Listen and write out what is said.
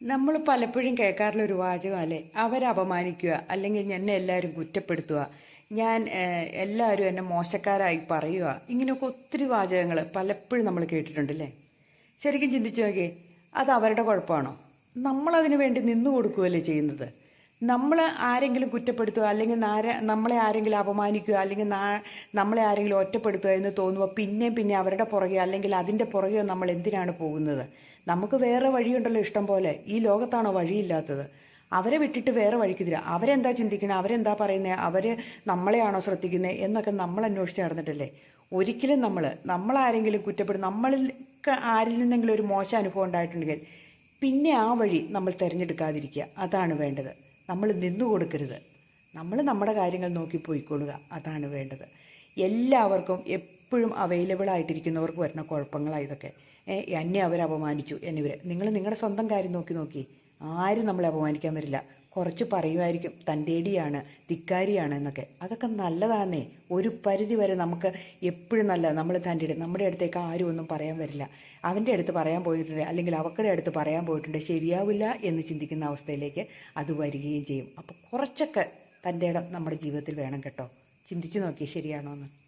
നമ്മൾ പലപ്പോഴും കേൾക്കാറുള്ള ഒരു വാചകം അല്ലേ? അവരെ അപമാനിക്കുക അല്ലെങ്കിൽ എന്നെ എല്ലാവരും കുറ്റപ്പെടുത്തുക ഞാൻ എല്ലാവരും എന്നെ മോശക്കാരായി പറയുക ഇങ്ങനെയൊക്കെ ഒത്തിരി വാചകങ്ങൾ പലപ്പോഴും നമ്മൾ കേട്ടിട്ടുണ്ടല്ലേ? ശരിക്കും ചിന്തിച്ചു നോക്കിയേ അത് അവരുടെ കുഴപ്പമാണോ? നമ്മളതിനു വേണ്ടി നിന്നു കൊടുക്കുകയല്ലേ ചെയ്യുന്നത്? നമ്മൾ ആരെങ്കിലും കുറ്റപ്പെടുത്തുക അല്ലെങ്കിൽ നമ്മളെ ആരെങ്കിലും അപമാനിക്കുക അല്ലെങ്കിൽ നമ്മളെ ആരെങ്കിലും ഒറ്റപ്പെടുത്തുക എന്ന് തോന്നുമ്പോൾ പിന്നെയും പിന്നെ അവരുടെ പുറകെ അല്ലെങ്കിൽ അതിന്റെ പുറകെ നമ്മൾ എന്തിനാണ് പോകുന്നത്? നമുക്ക് വേറെ വഴിയുണ്ടല്ലോ ഇഷ്ടം പോലെ. ഈ ലോകത്താണോ വഴിയില്ലാത്തത്? അവരെ വിട്ടിട്ട് വേറെ വഴിക്ക് തരിക അവരെന്താ ചിന്തിക്കണേ? അവരെന്താ പറയുന്നത് അവർ നമ്മളെയാണോ ശ്രദ്ധിക്കുന്നത് എന്നൊക്കെ നമ്മൾ അന്വേഷിച്ച് നടന്നിട്ടല്ലേ? ഒരിക്കലും നമ്മൾ നമ്മളാരെങ്കിലും കുറ്റപ്പെടും നമ്മളിൽ ആരിൽ നിന്നെങ്കിലും ഒരു മോശം അനുഭവം ഉണ്ടായിട്ടുണ്ടെങ്കിൽ പിന്നെ ആ വഴി നമ്മൾ തിരഞ്ഞെടുക്കാതിരിക്കുക. അതാണ് വേണ്ടത്. നമ്മൾ നിന്നു കൊടുക്കരുത്. നമ്മൾ നമ്മുടെ കാര്യങ്ങൾ നോക്കി പോയിക്കൊള്ളുക. അതാണ് വേണ്ടത്. എല്ലാവർക്കും എപ്പോഴും അവൈലബിൾ ആയിട്ടിരിക്കുന്നവർക്ക് വരുന്ന കുഴപ്പങ്ങളാണ് ഇതൊക്കെ. എന്നെ അവർ അപമാനിച്ചു എന്നിവർ നിങ്ങൾ നിങ്ങളുടെ സ്വന്തം കാര്യം നോക്കി നോക്കി. ആരും നമ്മളെ അപമാനിക്കാൻ വരില്ല. കുറച്ച് പറയുമായിരിക്കും തന്റെടിയാണ് ധിക്കാരിയാണ് എന്നൊക്കെ. അതൊക്കെ നല്ലതാന്നേ. ഒരു പരിധി വരെ നമുക്ക് എപ്പോഴും നല്ല നമ്മൾ തന്റെ നമ്മുടെ അടുത്തേക്ക് ആരും ഒന്നും പറയാൻ വരില്ല. അവന്റെ അടുത്ത് പറയാൻ പോയിട്ടുണ്ട്. അല്ലെങ്കിൽ അവക്കടെ അടുത്ത് പറയാൻ പോയിട്ടുണ്ട്. ശരിയാവില്ല എന്ന് ചിന്തിക്കുന്ന അവസ്ഥയിലേക്ക് അത് വരികയും ചെയ്യും. അപ്പോൾ കുറച്ചൊക്കെ തന്റെ ഇടം നമ്മുടെ ജീവിതത്തിൽ വേണം കേട്ടോ. ചിന്തിച്ചു നോക്കിയേ ശരിയാണോ എന്ന്